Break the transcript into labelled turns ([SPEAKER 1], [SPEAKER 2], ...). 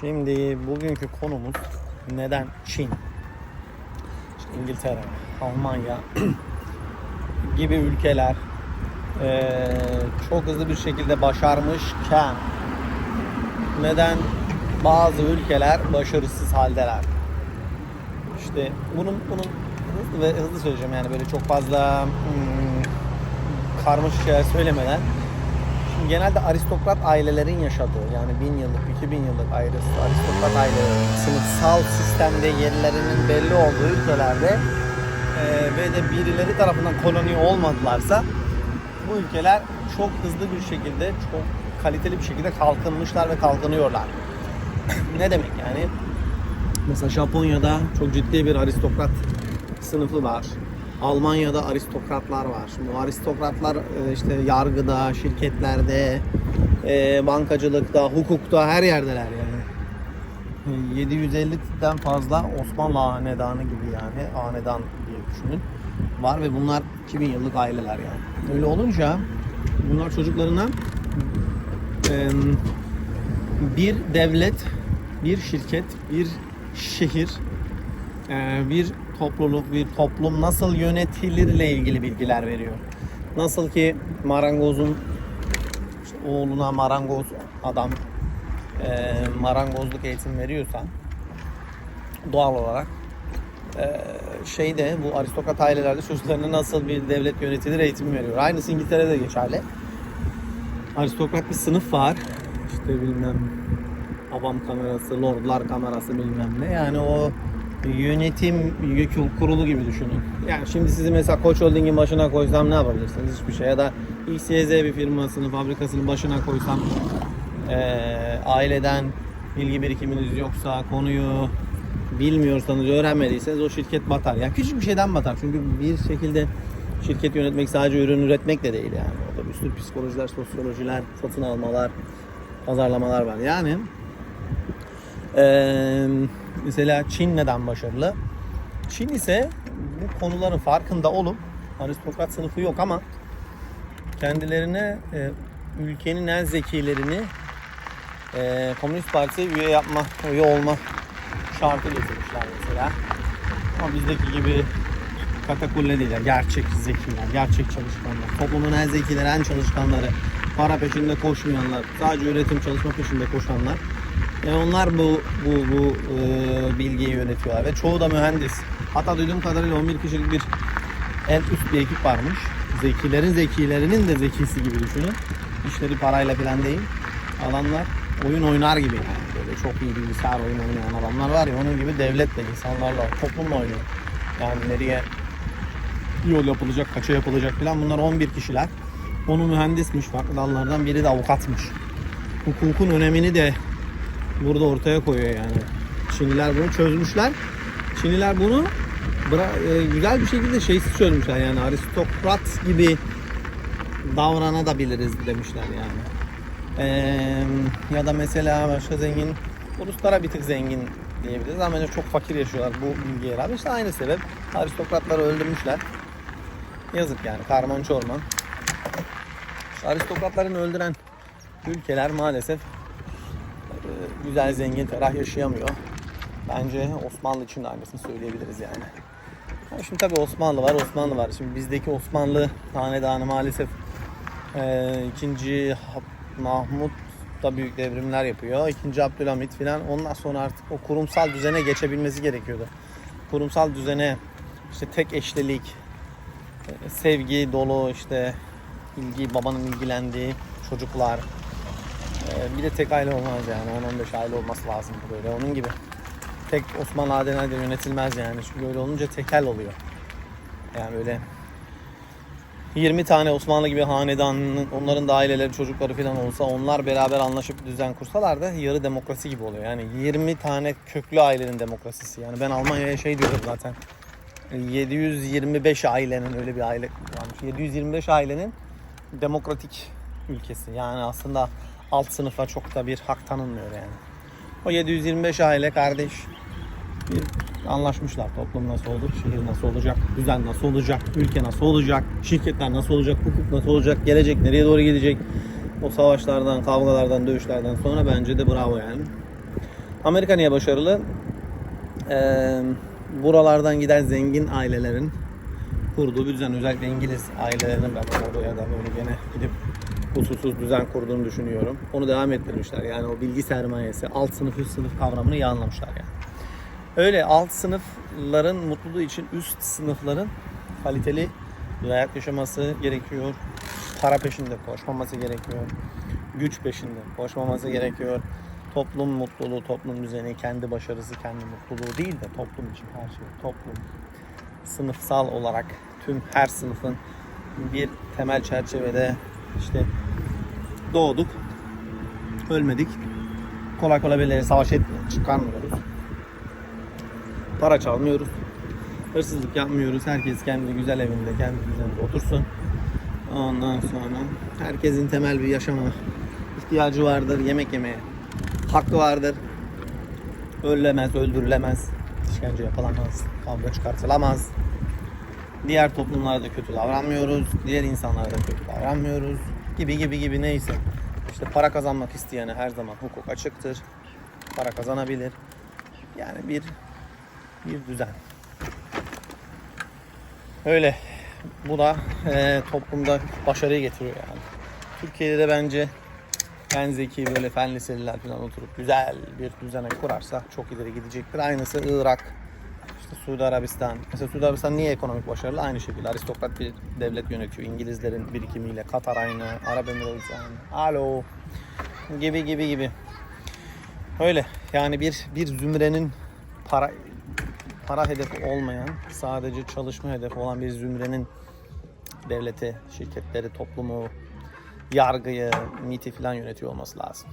[SPEAKER 1] Şimdi bugünkü konumuz neden Çin? İngiltere, Almanya gibi ülkeler eee, çok hızlı bir şekilde başarmışken neden bazı ülkeler başarısız haldeler? İşte bunun bunun hızlı ve hızlı söyleyeceğim yani böyle çok fazla hmm, karmaşık şeyler söylemeden Şimdi genelde aristokrat ailelerin yaşadığı yani bin yıllık, iki bin yıllık ayrı aristokrat ailelerin sınıfsal sistemde yerlerinin belli olduğu ülkelerde eee, ve de birileri tarafından koloni olmadılarsa bu ülkeler çok hızlı bir şekilde, çok kaliteli bir şekilde kalkınmışlar ve kalkınıyorlar. ne demek yani? Mesela Japonya'da çok ciddi bir aristokrat sınıfı var. Almanya'da aristokratlar var. Şimdi bu aristokratlar e, işte yargıda, şirketlerde, e, bankacılıkta, hukukta her yerdeler yani. 750'den fazla Osmanlı hanedanı gibi yani hanedan diye düşünün var ve bunlar 2000 yıllık aileler yani. Öyle olunca bunlar çocuklarına e, bir devlet, bir şirket, bir şehir, e, bir topluluk, bir toplum nasıl yönetilirle ilgili bilgiler veriyor. Nasıl ki marangozun işte oğluna marangoz adam e, marangozluk eğitim veriyorsa doğal olarak e, şeyde bu aristokrat ailelerde çocuklarına nasıl bir devlet yönetilir eğitimi veriyor. Aynısı İngiltere'de geçerli. Aristokrat bir sınıf var. İşte bilmem babam kamerası, lordlar kamerası bilmem ne. Yani o yönetim kurulu gibi düşünün. Yani şimdi sizi mesela Koç Holding'in başına koysam ne yapabilirsiniz? Hiçbir şey. Ya da XYZ bir firmasının, fabrikasının başına koysam eee, aileden bilgi birikiminiz yoksa, konuyu bilmiyorsanız, öğrenmediyseniz o şirket batar. Yani küçük bir şeyden batar. Çünkü bir şekilde şirket yönetmek sadece ürün üretmek de değil yani. Orada bir sürü psikolojiler, sosyolojiler, satın almalar, pazarlamalar var. Yani ee, mesela Çin neden başarılı? Çin ise bu konuların farkında olup aristokrat sınıfı yok ama kendilerine e, ülkenin en zekilerini e, Komünist Parti'ye üye yapma, üye olma şartı getirmişler mesela. Ama bizdeki gibi katakulle değiller. Gerçek zekiler, gerçek çalışkanlar. Toplumun en zekileri, en çalışkanları. Para peşinde koşmayanlar, sadece üretim çalışma peşinde koşanlar. E onlar bu bu bu e, bilgiyi yönetiyorlar ve çoğu da mühendis. Hatta duyduğum kadarıyla 11 kişilik bir en üst bir ekip varmış. Zekilerin zekilerinin de zekisi gibi düşünün. İşleri parayla falan değil. Adamlar oyun oynar gibi yani. Böyle çok iyi bilgisayar oyun oynayan adamlar var ya onun gibi devletle, insanlarla, toplumla oynuyor. Yani nereye yol yapılacak, kaça yapılacak falan bunlar 11 kişiler. Onu mühendismiş, farklı dallardan biri de avukatmış. Hukukun önemini de burada ortaya koyuyor yani. Çinliler bunu çözmüşler. Çinliler bunu e, güzel bir şekilde şeysiz çözmüşler yani aristokrat gibi davranabiliriz demişler yani. Ee, ya da mesela başka zengin Ruslara bir tık zengin diyebiliriz ama çok fakir yaşıyorlar bu bilgiye rağmen. İşte aynı sebep aristokratları öldürmüşler. Yazık yani karman çorman. İşte aristokratlarını öldüren ülkeler maalesef güzel zengin ferah yaşayamıyor. Bence Osmanlı için de aynısını söyleyebiliriz yani. Ama şimdi tabii Osmanlı var, Osmanlı var. Şimdi bizdeki Osmanlı hanedanı maalesef e, ikinci Mahmut da büyük devrimler yapıyor. İkinci Abdülhamit filan. Ondan sonra artık o kurumsal düzene geçebilmesi gerekiyordu. Kurumsal düzene işte tek eşlilik, e, sevgi dolu işte ilgi babanın ilgilendiği çocuklar. E, bir de tek aile olmaz yani. 10-15 aile olması lazım böyle. Onun gibi. Tek Osmanlı adına de yönetilmez yani. Çünkü öyle olunca tekel oluyor. Yani böyle 20 tane Osmanlı gibi hanedanın, onların da aileleri, çocukları falan olsa onlar beraber anlaşıp düzen kursalar da yarı demokrasi gibi oluyor. Yani 20 tane köklü ailenin demokrasisi. Yani ben Almanya'ya şey diyorum zaten. 725 ailenin öyle bir aile varmış. 725 ailenin demokratik ülkesi. Yani aslında alt sınıfa çok da bir hak tanınmıyor yani. O 725 aile kardeş bir anlaşmışlar. Toplum nasıl olur, şehir nasıl olacak, düzen nasıl olacak, ülke nasıl olacak, şirketler nasıl olacak, hukuk nasıl olacak, gelecek nereye doğru gidecek. O savaşlardan, kavgalardan, dövüşlerden sonra bence de bravo yani. Amerika niye başarılı? Ee, buralardan giden zengin ailelerin kurduğu bir düzen. Özellikle İngiliz ailelerinin ben orada ya da böyle gene gidip hususuz düzen kurduğunu düşünüyorum. Onu devam ettirmişler. Yani o bilgi sermayesi, alt sınıf, üst sınıf kavramını iyi anlamışlar yani. Öyle alt sınıfların mutluluğu için üst sınıfların kaliteli hayat yaşaması gerekiyor. Para peşinde koşmaması gerekiyor. Güç peşinde koşmaması gerekiyor. Toplum mutluluğu, toplum düzeni, kendi başarısı, kendi mutluluğu değil de toplum için her şey. Toplum, sınıfsal olarak tüm her sınıfın bir temel çerçevede işte doğduk, ölmedik. Kolay kolay birileri savaş etmiyor, çıkarmıyoruz. Para çalmıyoruz. Hırsızlık yapmıyoruz. Herkes kendi güzel evinde, kendi düzeninde otursun. Ondan sonra herkesin temel bir yaşama ihtiyacı vardır. Yemek yemeye hakkı vardır. Öldürülemez, öldürülemez. işkence yapılamaz. Kavga çıkartılamaz. Diğer toplumlarda kötü davranmıyoruz. Diğer insanlarda kötü davranmıyoruz. Gibi gibi gibi neyse. İşte para kazanmak isteyene her zaman hukuk açıktır. Para kazanabilir. Yani bir bir düzen. Öyle. Bu da e, toplumda başarıyı getiriyor yani. Türkiye'de de bence en zeki böyle fen liseliler falan oturup güzel bir düzene kurarsa çok ileri gidecektir. Aynısı Irak, işte Suudi Arabistan. Mesela Suudi Arabistan niye ekonomik başarılı? Aynı şekilde aristokrat bir devlet yönetiyor. İngilizlerin birikimiyle. Katar aynı, Arap Emirlikleri aynı. Alo. Gibi gibi gibi. Öyle. Yani bir bir zümrenin para para hedefi olmayan, sadece çalışma hedefi olan bir zümrenin devleti, şirketleri, toplumu, yargıyı, MIT'i falan yönetiyor olması lazım.